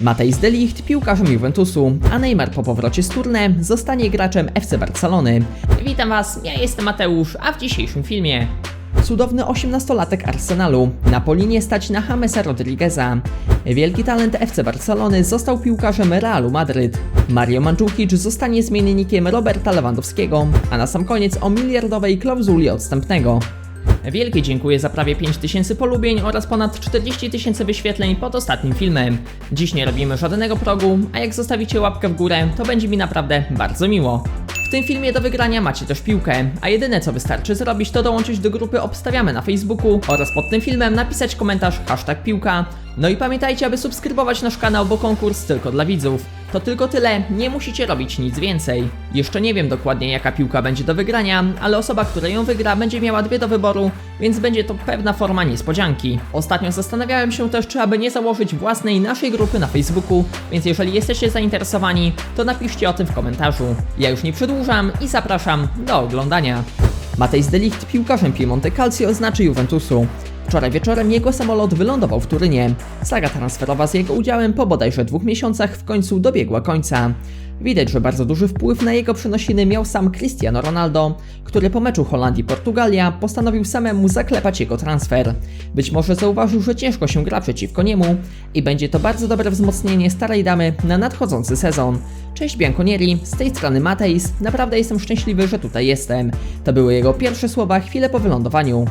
Matejs de Ligt piłkarzem Juventusu, a Neymar po powrocie z tournée zostanie graczem FC Barcelony. Witam Was, ja jestem Mateusz, a w dzisiejszym filmie Cudowny 18-latek Arsenalu. Na Polinie stać na Jamesa Rodrigueza. Wielki talent FC Barcelony został piłkarzem Realu Madryt. Mario Mandzukic zostanie zmiennikiem Roberta Lewandowskiego, a na sam koniec o miliardowej klauzuli odstępnego. Wielkie dziękuję za prawie 5000 polubień oraz ponad 40 tysięcy wyświetleń pod ostatnim filmem. Dziś nie robimy żadnego progu, a jak zostawicie łapkę w górę, to będzie mi naprawdę bardzo miło. W tym filmie do wygrania macie też piłkę, a jedyne co wystarczy zrobić to dołączyć do grupy Obstawiamy na Facebooku oraz pod tym filmem napisać komentarz hashtag piłka. No i pamiętajcie, aby subskrybować nasz kanał, bo konkurs tylko dla widzów. To tylko tyle, nie musicie robić nic więcej. Jeszcze nie wiem dokładnie jaka piłka będzie do wygrania, ale osoba, która ją wygra będzie miała dwie do wyboru, więc będzie to pewna forma niespodzianki. Ostatnio zastanawiałem się też, czy aby nie założyć własnej naszej grupy na Facebooku, więc jeżeli jesteście zainteresowani, to napiszcie o tym w komentarzu. Ja już nie przedłużam i zapraszam do oglądania. Matejs de Ligt piłkarzem Piemonte Calcio znaczy Juventusu. Wczoraj wieczorem jego samolot wylądował w Turynie. Saga transferowa z jego udziałem po bodajże dwóch miesiącach w końcu dobiegła końca. Widać, że bardzo duży wpływ na jego przenosiny miał sam Cristiano Ronaldo, który po meczu Holandii-Portugalia postanowił samemu zaklepać jego transfer. Być może zauważył, że ciężko się gra przeciwko niemu i będzie to bardzo dobre wzmocnienie starej damy na nadchodzący sezon. Cześć Bianconieri, z tej strony Matejs, naprawdę jestem szczęśliwy, że tutaj jestem. To były jego pierwsze słowa chwilę po wylądowaniu.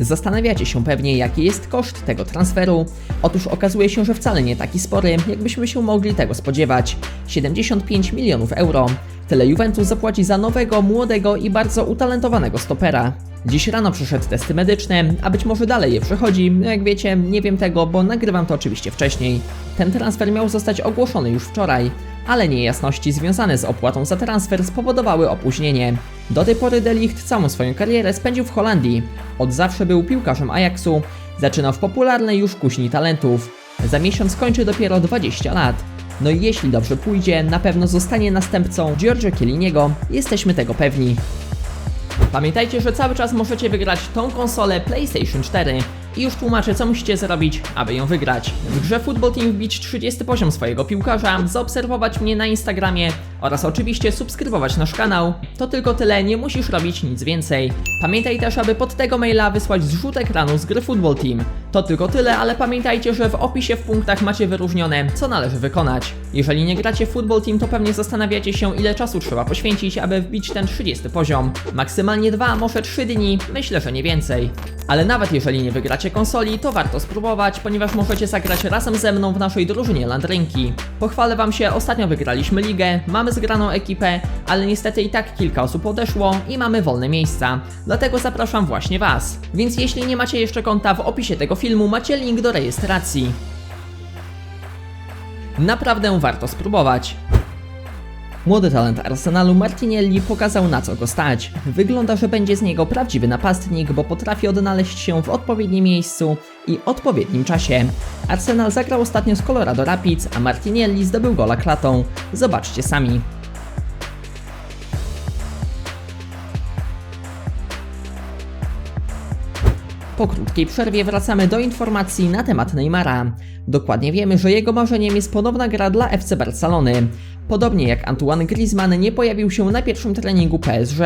Zastanawiacie się pewnie, jaki jest koszt tego transferu. Otóż okazuje się, że wcale nie taki spory, jakbyśmy się mogli tego spodziewać. 75 milionów euro. Tyle Juventus zapłaci za nowego, młodego i bardzo utalentowanego stopera. Dziś rano przyszedł testy medyczne, a być może dalej je przechodzi. Jak wiecie, nie wiem tego, bo nagrywam to oczywiście wcześniej. Ten transfer miał zostać ogłoszony już wczoraj, ale niejasności związane z opłatą za transfer spowodowały opóźnienie. Do tej pory De Ligt całą swoją karierę spędził w Holandii. Od zawsze był piłkarzem Ajaxu, zaczynał w popularnej już kuźni talentów. Za miesiąc kończy dopiero 20 lat. No i jeśli dobrze pójdzie, na pewno zostanie następcą Giorgio Chielliniego, jesteśmy tego pewni. Pamiętajcie, że cały czas możecie wygrać tą konsolę PlayStation 4 i już tłumaczę, co musicie zrobić, aby ją wygrać. W grze Football Team wbić 30 poziom swojego piłkarza, zaobserwować mnie na Instagramie oraz oczywiście subskrybować nasz kanał. To tylko tyle, nie musisz robić nic więcej. Pamiętaj też, aby pod tego maila wysłać zrzut ekranu z gry Football Team. To tylko tyle, ale pamiętajcie, że w opisie w punktach macie wyróżnione, co należy wykonać. Jeżeli nie gracie w Football Team, to pewnie zastanawiacie się, ile czasu trzeba poświęcić, aby wbić ten 30 poziom. Maksymalnie 2, może 3 dni, myślę, że nie więcej. Ale nawet jeżeli nie wygracie konsoli, to warto spróbować, ponieważ możecie zagrać razem ze mną w naszej drużynie Landrynki. Pochwalę wam się, ostatnio wygraliśmy ligę, mamy zgraną ekipę, ale niestety i tak kilka osób odeszło i mamy wolne miejsca. Dlatego zapraszam właśnie was. Więc jeśli nie macie jeszcze konta, w opisie tego filmu macie link do rejestracji. Naprawdę warto spróbować. Młody talent Arsenalu Martinelli pokazał na co go stać. Wygląda, że będzie z niego prawdziwy napastnik, bo potrafi odnaleźć się w odpowiednim miejscu i odpowiednim czasie. Arsenal zagrał ostatnio z Colorado Rapids, a Martinelli zdobył gola klatą. Zobaczcie sami. Po krótkiej przerwie wracamy do informacji na temat Neymara. Dokładnie wiemy, że jego marzeniem jest ponowna gra dla FC Barcelony. Podobnie jak Antoine Griezmann nie pojawił się na pierwszym treningu PSG.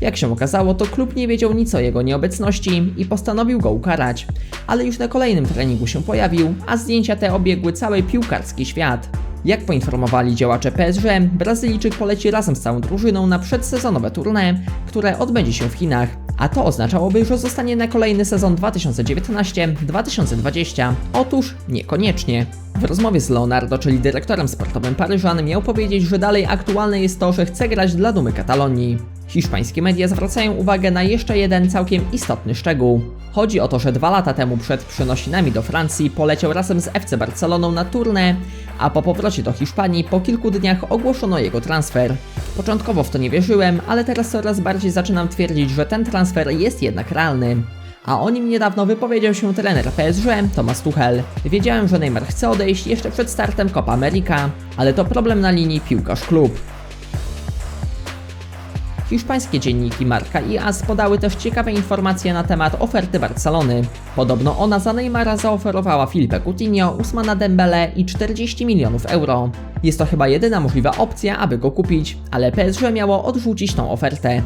Jak się okazało, to klub nie wiedział nic o jego nieobecności i postanowił go ukarać. Ale już na kolejnym treningu się pojawił, a zdjęcia te obiegły cały piłkarski świat. Jak poinformowali działacze PSG, Brazylijczyk poleci razem z całą drużyną na przedsezonowe tournée, które odbędzie się w Chinach a to oznaczałoby, że zostanie na kolejny sezon 2019-2020. Otóż niekoniecznie. W rozmowie z Leonardo, czyli dyrektorem sportowym Paryżan, miał powiedzieć, że dalej aktualne jest to, że chce grać dla dumy Katalonii. Hiszpańskie media zwracają uwagę na jeszcze jeden całkiem istotny szczegół. Chodzi o to, że dwa lata temu przed przenosinami do Francji poleciał razem z FC Barceloną na tournée, a po powrocie do Hiszpanii po kilku dniach ogłoszono jego transfer. Początkowo w to nie wierzyłem, ale teraz coraz bardziej zaczynam twierdzić, że ten transfer jest jednak realny. A o nim niedawno wypowiedział się trener PSG Thomas Tuchel. Wiedziałem, że Neymar chce odejść jeszcze przed startem Copa America, ale to problem na linii piłkarz-klub. Hiszpańskie dzienniki Marca i AS podały też ciekawe informacje na temat oferty Barcelony. Podobno ona za Neymara zaoferowała Filipe Coutinho, Usmana Dembele i 40 milionów euro. Jest to chyba jedyna możliwa opcja, aby go kupić, ale PSG miało odrzucić tą ofertę.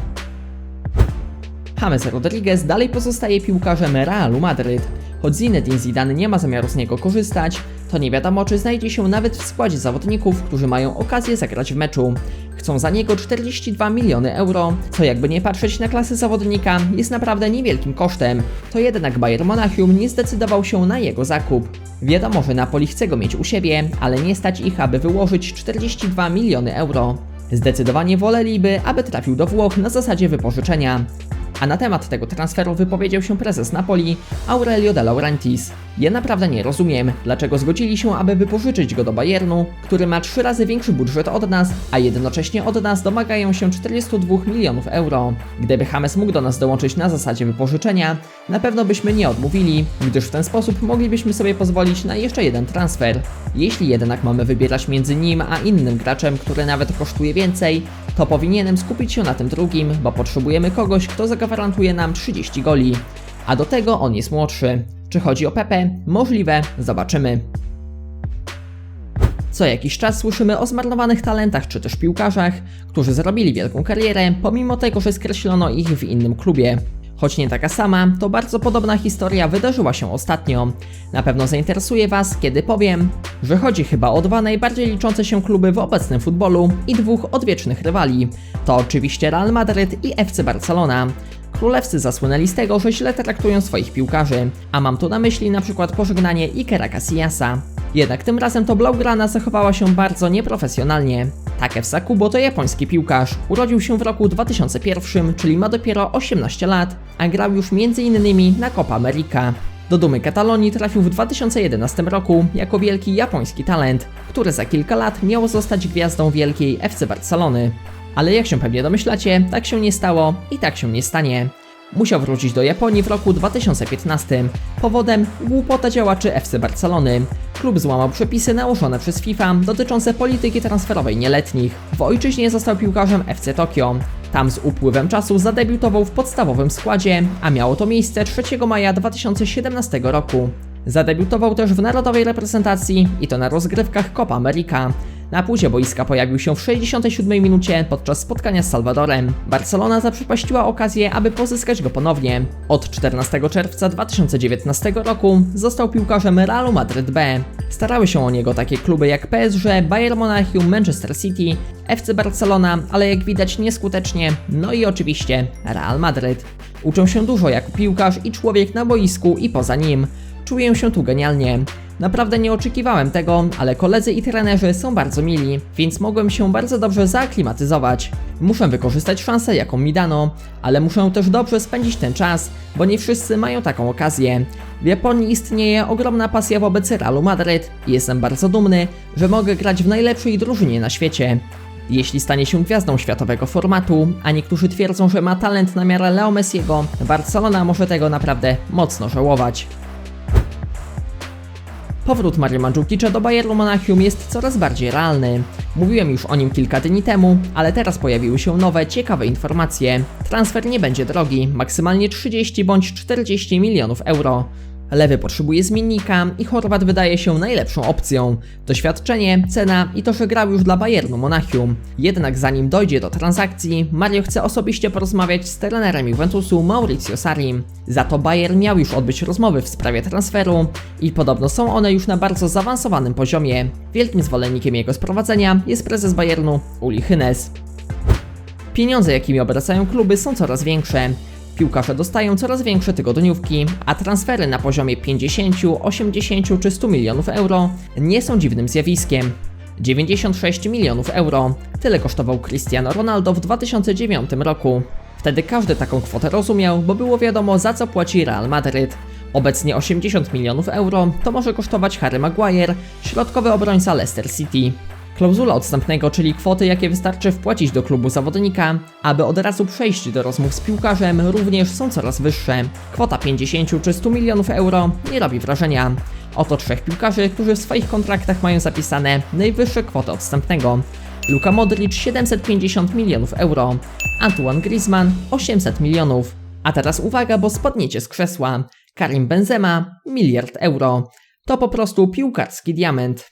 James Rodriguez dalej pozostaje piłkarzem Realu Madryt. Choć Zinedine Zidane nie ma zamiaru z niego korzystać, to nie wiadomo czy znajdzie się nawet w składzie zawodników, którzy mają okazję zagrać w meczu. Chcą za niego 42 miliony euro, co jakby nie patrzeć na klasę zawodnika jest naprawdę niewielkim kosztem. To jednak Bayern Monachium nie zdecydował się na jego zakup. Wiadomo, że Napoli chce go mieć u siebie, ale nie stać ich, aby wyłożyć 42 miliony euro. Zdecydowanie woleliby, aby trafił do Włoch na zasadzie wypożyczenia. A na temat tego transferu wypowiedział się prezes Napoli Aurelio De Laurentiis. Ja naprawdę nie rozumiem, dlaczego zgodzili się, aby wypożyczyć go do Bayernu, który ma trzy razy większy budżet od nas, a jednocześnie od nas domagają się 42 milionów euro. Gdyby James mógł do nas dołączyć na zasadzie wypożyczenia, na pewno byśmy nie odmówili, gdyż w ten sposób moglibyśmy sobie pozwolić na jeszcze jeden transfer. Jeśli jednak mamy wybierać między nim a innym graczem, który nawet kosztuje więcej, to powinienem skupić się na tym drugim, bo potrzebujemy kogoś, kto zagwarantuje nam 30 goli. A do tego on jest młodszy. Czy chodzi o Pepe? Możliwe, zobaczymy. Co jakiś czas słyszymy o zmarnowanych talentach czy też piłkarzach, którzy zrobili wielką karierę, pomimo tego, że skreślono ich w innym klubie. Choć nie taka sama, to bardzo podobna historia wydarzyła się ostatnio. Na pewno zainteresuje Was, kiedy powiem, że chodzi chyba o dwa najbardziej liczące się kluby w obecnym futbolu i dwóch odwiecznych rywali. To oczywiście Real Madryt i FC Barcelona. Królewscy zasłynęli z tego, że źle traktują swoich piłkarzy, a mam tu na myśli przykład pożegnanie Ikera Casillasa. Jednak tym razem to Blaugrana zachowała się bardzo nieprofesjonalnie. Takefusa Kubo to japoński piłkarz. Urodził się w roku 2001, czyli ma dopiero 18 lat, a grał już m.in. na Copa America. Do dumy Katalonii trafił w 2011 roku jako wielki japoński talent, który za kilka lat miał zostać gwiazdą wielkiej FC Barcelony. Ale jak się pewnie domyślacie, tak się nie stało i tak się nie stanie. Musiał wrócić do Japonii w roku 2015. Powodem głupota działaczy FC Barcelony. Klub złamał przepisy nałożone przez FIFA dotyczące polityki transferowej nieletnich. W ojczyźnie został piłkarzem FC Tokio. Tam z upływem czasu zadebiutował w podstawowym składzie, a miało to miejsce 3 maja 2017 roku. Zadebiutował też w narodowej reprezentacji i to na rozgrywkach Copa America. Na płucie boiska pojawił się w 67 minucie podczas spotkania z Salwadorem. Barcelona zaprzepaściła okazję, aby pozyskać go ponownie. Od 14 czerwca 2019 roku został piłkarzem Realu Madryt B. Starały się o niego takie kluby jak PSG, Bayern Monachium, Manchester City, FC Barcelona, ale jak widać nieskutecznie, no i oczywiście Real Madryt. Uczą się dużo jako piłkarz i człowiek na boisku i poza nim. Czuję się tu genialnie. Naprawdę nie oczekiwałem tego, ale koledzy i trenerzy są bardzo mili, więc mogłem się bardzo dobrze zaaklimatyzować. Muszę wykorzystać szansę, jaką mi dano, ale muszę też dobrze spędzić ten czas, bo nie wszyscy mają taką okazję. W Japonii istnieje ogromna pasja wobec Realu Madryt i jestem bardzo dumny, że mogę grać w najlepszej drużynie na świecie. Jeśli stanie się gwiazdą światowego formatu, a niektórzy twierdzą, że ma talent na miarę Leo Messiego, Barcelona może tego naprawdę mocno żałować. Powrót Mario Mandzukicia do Bayernu Monachium jest coraz bardziej realny. Mówiłem już o nim kilka dni temu, ale teraz pojawiły się nowe, ciekawe informacje. Transfer nie będzie drogi, maksymalnie 30 bądź 40 milionów euro. Lewy potrzebuje zmiennika i Chorwat wydaje się najlepszą opcją. Doświadczenie, cena i to, że grał już dla Bayernu Monachium. Jednak zanim dojdzie do transakcji, Mario chce osobiście porozmawiać z trenerem Juventusu Maurizio Sarri. Za to Bayern miał już odbyć rozmowy w sprawie transferu i podobno są one już na bardzo zaawansowanym poziomie. Wielkim zwolennikiem jego sprowadzenia jest prezes Bayernu Uli Hynes. Pieniądze, jakimi obracają kluby, są coraz większe. Piłkarze dostają coraz większe tygodniówki, a transfery na poziomie 50, 80 czy 100 milionów euro nie są dziwnym zjawiskiem. 96 milionów euro. Tyle kosztował Cristiano Ronaldo w 2009 roku. Wtedy każdy taką kwotę rozumiał, bo było wiadomo za co płaci Real Madryt. Obecnie 80 milionów euro to może kosztować Harry Maguire, środkowy obrońca Leicester City. Klauzula odstępnego, czyli kwoty, jakie wystarczy wpłacić do klubu zawodnika, aby od razu przejść do rozmów z piłkarzem, również są coraz wyższe. Kwota 50 czy 100 milionów euro nie robi wrażenia. Oto trzech piłkarzy, którzy w swoich kontraktach mają zapisane najwyższe kwoty odstępnego. Luka Modric 750 milionów euro, Antoine Griezmann 800 milionów. A teraz uwaga, bo spadniecie z krzesła. Karim Benzema miliard euro. To po prostu piłkarski diament.